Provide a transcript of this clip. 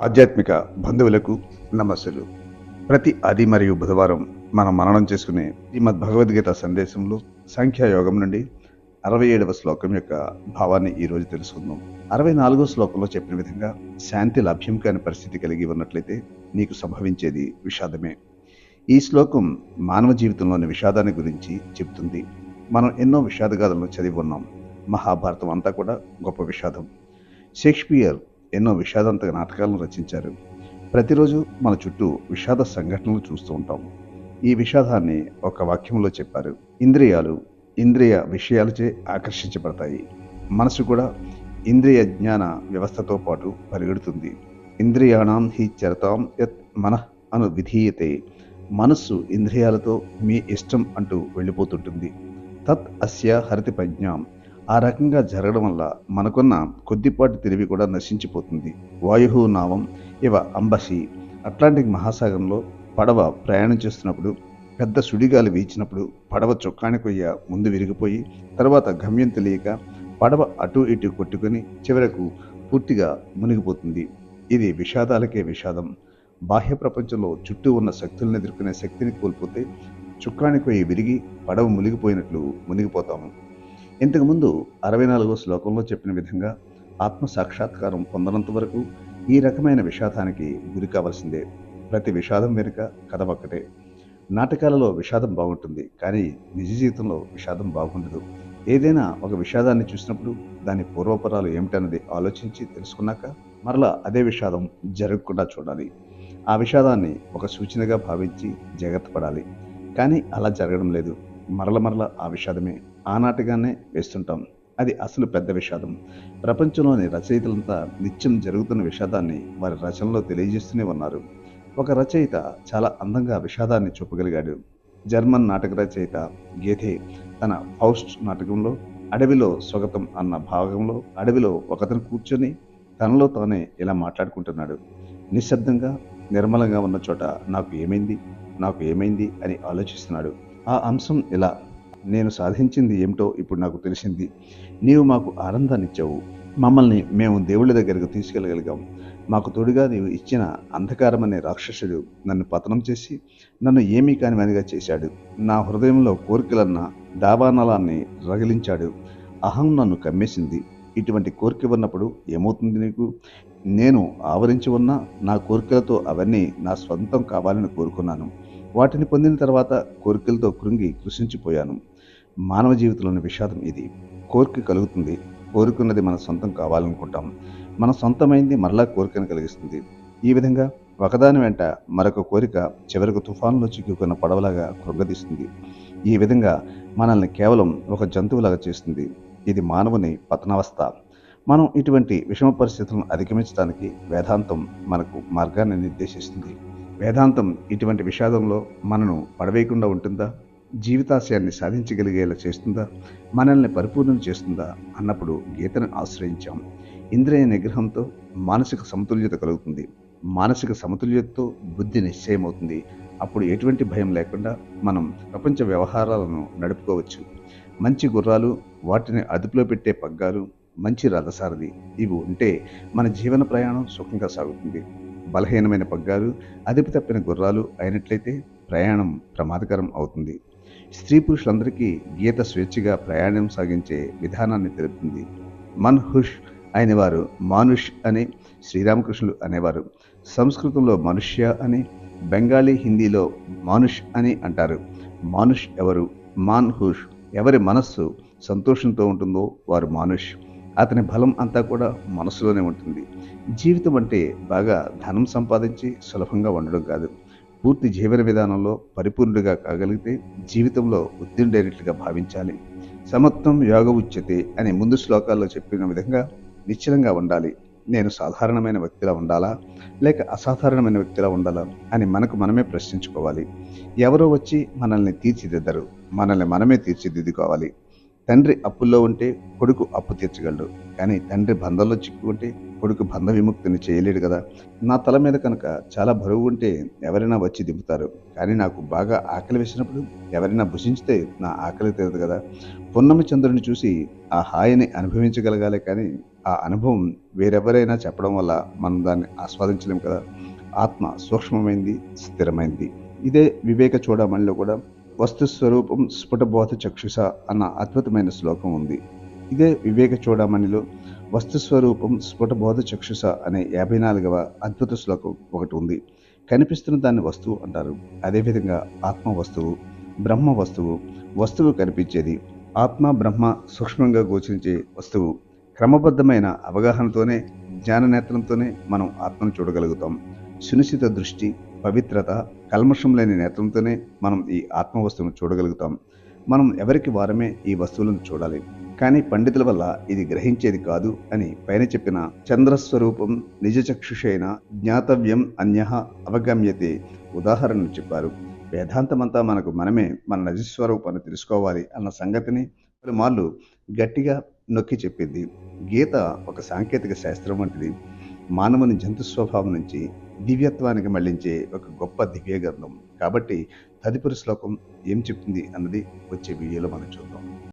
ఆధ్యాత్మిక బంధువులకు నమస్సులు. ప్రతి ఆది మరియు బుధవారం మనం మననం చేసుకునే శ్రీమద్ భగవద్గీత సందేశంలో సంఖ్యాయోగం నుండి అరవై ఏడవ శ్లోకం యొక్క భావాన్ని ఈరోజు తెలుసుకుందాం. అరవై నాలుగో శ్లోకంలో చెప్పిన విధంగా శాంతి లభ్యం కాని పరిస్థితి కలిగి ఉన్నట్లయితే నీకు సంభవించేది విషాదమే. ఈ శ్లోకం మానవ జీవితంలోని విషాదాన్ని గురించి చెబుతుంది. మనం ఎన్నో విషాదగాథలను చదివి ఉన్నాం. మహాభారతం అంతా కూడా గొప్ప విషాదం. షేక్స్పియర్ ఎన్నో విషాదాంతక నాటకాలను రచించారు. ప్రతిరోజు మన చుట్టూ విషాద సంఘటనలు చూస్తూ ఉంటాం. ఈ విషాదాన్ని ఒక వాక్యంలో చెప్పారు. ఇంద్రియాలు ఇంద్రియ విషయాలచే ఆకర్షించబడతాయి. మనసు కూడా ఇంద్రియ జ్ఞాన వ్యవస్థతో పాటు పరిగెడుతుంది. ఇంద్రియాణం హి చరతాం యత్ మనః అను విధీయతే. మనస్సు ఇంద్రియాలతో మీ ఇష్టం అంటూ వెళ్ళిపోతుంటుంది. తత్ అస్య హరితి ప్రజ్ఞాం. ఆ రకంగా జరగడం వల్ల మనకున్న కొద్దిపాటి తెలివి కూడా నశించిపోతుంది. వాయు నావం ఇవ అంబసి అట్లాంటిక్ మహాసాగరంలో పడవ ప్రయాణం చేస్తున్నప్పుడు పెద్ద సుడిగాలి వీచినప్పుడు పడవ చొక్కాని కొయ్య ముందు విరిగిపోయి తర్వాత గమ్యం తెలియక పడవ అటు ఇటు కొట్టుకొని చివరకు పూర్తిగా మునిగిపోతుంది. ఇది విషాదాలకే విషాదం. బాహ్య ప్రపంచంలో చుట్టూ ఉన్న శక్తులను ఎదుర్కొనే శక్తిని కోల్పోతే చుక్కాని కొయ్యి విరిగి పడవ మునిగిపోయినట్లు మునిగిపోతాము. ఇంతకుముందు అరవై నాలుగో శ్లోకంలో చెప్పిన విధంగా ఆత్మ సాక్షాత్కారం పొందనంత వరకు ఈ రకమైన విషాదానికి గురి కావాల్సిందే. ప్రతి విషాదం వెనుక కథ ఒక్కటే. నాటకాలలో విషాదం బాగుంటుంది కానీ నిజ జీవితంలో విషాదం బాగుండదు. ఏదైనా ఒక విషాదాన్ని చూసినప్పుడు దాని పూర్వపరాలు ఏమిటన్నది ఆలోచించి తెలుసుకున్నాక మరలా అదే విషాదం జరగకుండా చూడాలి. ఆ విషాదాన్ని ఒక సూచనగా భావించి జాగ్రత్త పడాలి. కానీ అలా జరగడం లేదు. మరల మరల ఆ విషాదమే ఆనాటిగానే వేస్తుంటాం. అది అసలు పెద్ద విషాదం. ప్రపంచంలోని రచయితలంతా నిత్యం జరుగుతున్న విషాదాన్ని వారి రచనలో తెలియజేస్తూనే ఉన్నారు. ఒక రచయిత చాలా అందంగా విషాదాన్ని చూపగలిగాడు. జర్మన్ నాటక రచయిత గేథే తన ఫౌస్ట్ నాటకంలో అడవిలో స్వగతం అన్న భాగంలో అడవిలో ఒకతను కూర్చొని తనలో తానే ఇలా మాట్లాడుకుంటున్నాడు. నిశ్శబ్దంగా నిర్మలంగా ఉన్న చోట నాకు ఏమైంది? నాకు ఏమైంది? అని ఆలోచిస్తున్నాడు. ఆ అంశం ఇలా నేను సాధించింది ఏమిటో ఇప్పుడు నాకు తెలిసింది. నీవు మాకు ఆనందాన్ని ఇచ్చావు. మమ్మల్ని మేము దేవుళ్ళ దగ్గరకు తీసుకెళ్ళగలిగాం. మాకు తోడుగా నీవు ఇచ్చిన అంధకారం అనే రాక్షసుడు నన్ను పతనం చేసి నన్ను ఏమీ కానివానిగా చేశాడు. నా హృదయంలో కోరికలన్న దావానలాన్ని రగిలించాడు. అహం నన్ను కమ్మేసింది. ఇటువంటి కోరిక ఉన్నప్పుడు ఏమవుతుంది నీకు? నేను ఆవరించి ఉన్న నా కోరికలతో అవన్నీ నా స్వంతం కావాలని కోరుకున్నాను. వాటిని పొందిన తర్వాత కోరికలతో కృంగి కృషించిపోయాను మానవ జీవితంలోని విషాదం ఇది. కోరిక కలుగుతుంది. కోరుకున్నది మన సొంతం కావాలనుకుంటాం. మన సొంతమైంది మరలా కోరికను కలిగిస్తుంది. ఈ విధంగా ఒకదాని వెంట మరొక కోరిక చివరకు తుఫాన్లో చిక్కుకున్న పడవలాగా కృంగదీస్తుంది. ఈ విధంగా మనల్ని కేవలం ఒక జంతువులాగా చేస్తుంది. ఇది మానవుని పతనావస్థ. మనం ఇటువంటి విషమ పరిస్థితులను అధిగమించడానికి వేదాంతం మనకు మార్గాన్ని నిర్దేశిస్తుంది. వేదాంతం ఇటువంటి విషాదంలో మనను పడవేయకుండా ఉంటుందా? జీవితాశయాన్ని సాధించగలిగేలా చేస్తుందా? మనల్ని పరిపూర్ణం చేస్తుందా? అన్నప్పుడు గీతను ఆశ్రయించాం. ఇంద్రియ నిగ్రహంతో మానసిక సమతుల్యత కలుగుతుంది. మానసిక సమతుల్యతతో బుద్ధి నిశ్చయమవుతుంది. అప్పుడు ఎటువంటి భయం లేకుండా మనం ప్రపంచ వ్యవహారాలను నడుపుకోవచ్చు. మంచి గుర్రాలు వాటిని అదుపులో పెట్టే పగ్గాలు మంచి రథసారథి ఇవి ఉంటే మన జీవన ప్రయాణం సుఖంగా సాగుతుంది. బలహీనమైన పగ్గాలు అదుపు తప్పిన గుర్రాలు అయినట్లయితే ప్రయాణం ప్రమాదకరం అవుతుంది. స్త్రీ పురుషులందరికీ గీత స్వేచ్ఛగా ప్రయాణం సాగించే విధానాన్ని తెలుపుతుంది. మన్ హుష్ మానుష్ అని శ్రీరామకృష్ణులు అనేవారు సంస్కృతంలో మనుష్య అని బెంగాలీ హిందీలో మానుష్ అని అంటారు. మానుష్ ఎవరు? మాన్ హుష్. ఎవరి మనస్సు సంతోషంతో ఉంటుందో వారు మానుష్. అతని బలం అంతా కూడా మనసులోనే ఉంటుంది. జీవితం అంటే బాగా ధనం సంపాదించి సులభంగా ఉండడం కాదు. పూర్తి జీవన విధానంలో పరిపూర్ణుడిగా కాగలిగితే జీవితంలో ఉత్తీర్ణుడైనట్లుగా భావించాలి. సమత్వం యోగ ఉచ్యతే అని ముందు శ్లోకాల్లో చెప్పిన విధంగా నిశ్చలంగా ఉండాలి. నేను సాధారణమైన వ్యక్తిలా ఉండాలా? లేక అసాధారణమైన వ్యక్తిలా ఉండాలా? అని మనకు మనమే ప్రశ్నించుకోవాలి. ఎవరో వచ్చి మనల్ని తీర్చిదిద్దరు. మనల్ని మనమే తీర్చిదిద్దుకోవాలి. తండ్రి అప్పుల్లో ఉంటే కొడుకు అప్పు తీర్చగలడు. కానీ తండ్రి బంధంలో చిక్కుకుంటే కొడుకు బంధ విముక్తిని చేయలేడు కదా. నా తల మీద కనుక చాలా బరువు ఉంటే ఎవరైనా వచ్చి దింపుతారు. కానీ నాకు బాగా ఆకలి వేసినప్పుడు ఎవరైనా భుజించితే నా ఆకలి తీరదు కదా. పున్నమి చంద్రుని చూసి ఆ హాయిని అనుభవించగలగాలి కానీ ఆ అనుభవం వేరెవరైనా చెప్పడం వల్ల మనం దాన్ని ఆస్వాదించలేం కదా. ఆత్మ సూక్ష్మమైంది స్థిరమైంది. ఇదే వివేక చూడమణిలో కూడా వస్తు స్వరూపం స్ఫుటబోధ చక్షుష అన్న అద్భుతమైన శ్లోకం ఉంది. ఇదే వివేక చూడమణిలో వస్తు స్వరూపం స్ఫుటబోధ చక్షుష అనే యాభై నాలుగవ అద్భుత శ్లోకం ఒకటి ఉంది. కనిపిస్తున్న దాన్ని వస్తువు అంటారు. అదేవిధంగా ఆత్మ వస్తువు బ్రహ్మ వస్తువు వస్తువు కనిపించేది ఆత్మ బ్రహ్మ సూక్ష్మంగా గోచరించే వస్తువు. క్రమబద్ధమైన అవగాహనతోనే జ్ఞాననేత్రంతోనే మనం ఆత్మను చూడగలుగుతాం. సునిశ్చిత దృష్టి పవిత్రత కల్మషం లేని నేత్రంతోనే మనం ఈ ఆత్మ వస్తువును చూడగలుగుతాం. మనం ఎవరికి వారమే ఈ వస్తువులను చూడాలి. కానీ పండితుల వల్ల ఇది గ్రహించేది కాదు అని పైన చెప్పిన చంద్రస్వరూపం నిజచక్షుషైన జ్ఞాతవ్యం అన్య అవగమ్యతే ఉదాహరణను చెప్పారు. వేదాంతమంతా మనకు మనమే మన నిజస్వరూపాన్ని తెలుసుకోవాలి అన్న సంగతిని పలుమార్లు గట్టిగా నొక్కి చెప్పింది గీత ఒక సాంకేతిక శాస్త్రం వంటిది. మానవుని జంతు స్వభావం నుంచి దివ్యత్వానికి మళ్ళించే ఒక గొప్ప దివ్య గ్రంథం కాబట్టి తదుపరి శ్లోకం ఏం చెప్తుంది అన్నది వచ్చే వీడియోలో మనం చూద్దాం.